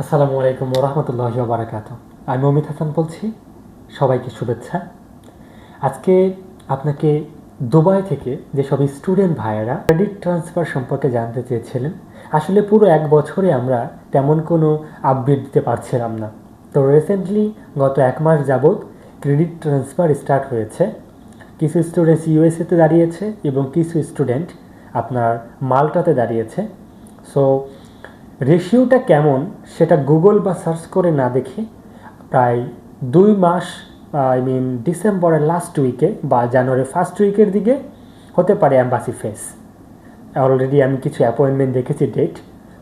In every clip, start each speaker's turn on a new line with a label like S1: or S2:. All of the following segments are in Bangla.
S1: আসসালামু আলাইকুম রহমতুল্লাহ বারাকাত আমি অমিত হাসান বলছি। সবাইকে শুভেচ্ছা। আজকে আপনাকে দুবাই থেকে যেসব স্টুডেন্ট ভাইয়েরা ক্রেডিট ট্রান্সফার সম্পর্কে জানতে চেয়েছিলেন, আসলে পুরো এক বছরে আমরা তেমন কোনো আপডেট দিতে পারছিলাম না। তো রিসেন্টলি গত এক মাস যাবৎ ক্রেডিট ট্রান্সফার স্টার্ট হয়েছে। কিছু স্টুডেন্টস ইউএসএতে দাঁড়িয়েছে এবং কিছু স্টুডেন্ট আপনার মাল্টাতে দাঁড়িয়েছে। সো রেশিওটা কেমন সেটা গুগল বা সার্চ করে না দেখে প্রায় দুই মাস আই মিন ডিসেম্বরের লাস্ট উইকে বা জানুয়ারি ফার্স্ট উইকের দিকে হতে পারে অ্যাম্বাসি ফেস অলরেডি আমি কিছু অ্যাপয়েন্টমেন্ট দেখেছি ডেট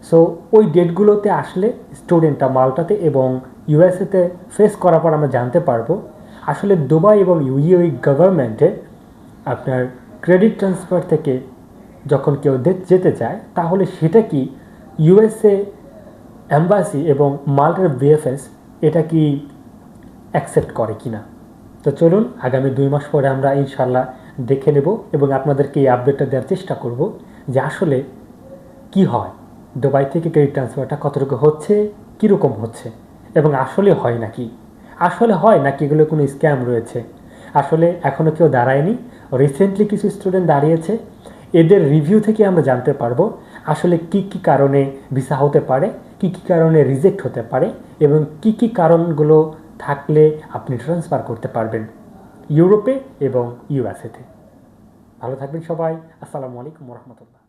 S1: সো ওই ডেটগুলোতে আসলে স্টুডেন্টটা মাল্টাতে এবং ইউএসএতে ফেস করার পর আমরা জানতে পারব, আসলে দুবাই এবং ইউএই গভর্নমেন্টে আপনার ক্রেডিট ট্রান্সফার থেকে যখন কেউ যেতে চায়, তাহলে সেটা কি ইউএসএ অ্যাম্বাসি এবং মাল্টার বিএফএস এটা কি অ্যাকসেপ্ট করে কি না তো চলুন, আগামী দুই মাস পরে আমরা ইনশাল্লাহ দেখে নেব এবং আপনাদেরকে এই আপডেটটা দেওয়ার চেষ্টা করব যে আসলে কি হয়, দুবাই থেকে ক্রেডিট ট্রান্সফারটা কতটুকু হচ্ছে, কীরকম হচ্ছে এবং আসলে হয় নাকি? আসলে হয় নাকি এগুলো কোনো স্ক্যাম রয়েছে? আসলে এখনও কেউ দাঁড়ায়নি। রিসেন্টলি কিছু স্টুডেন্ট দাঁড়িয়েছে। এদের রিভিউ থেকে আমরা জানতে পারব আসলে কি কি কারণে ভিসা হতে পারে, কি কি কারণে রিজেক্ট হতে পারে এবং কি কি কারণগুলো থাকলে আপনি ট্রান্সফার করতে পারবেন ইউরোপে এবং ইউএসএতে ভালো থাকবেন সবাই। আসসালামু আলাইকুম রহমতুল্লাহ।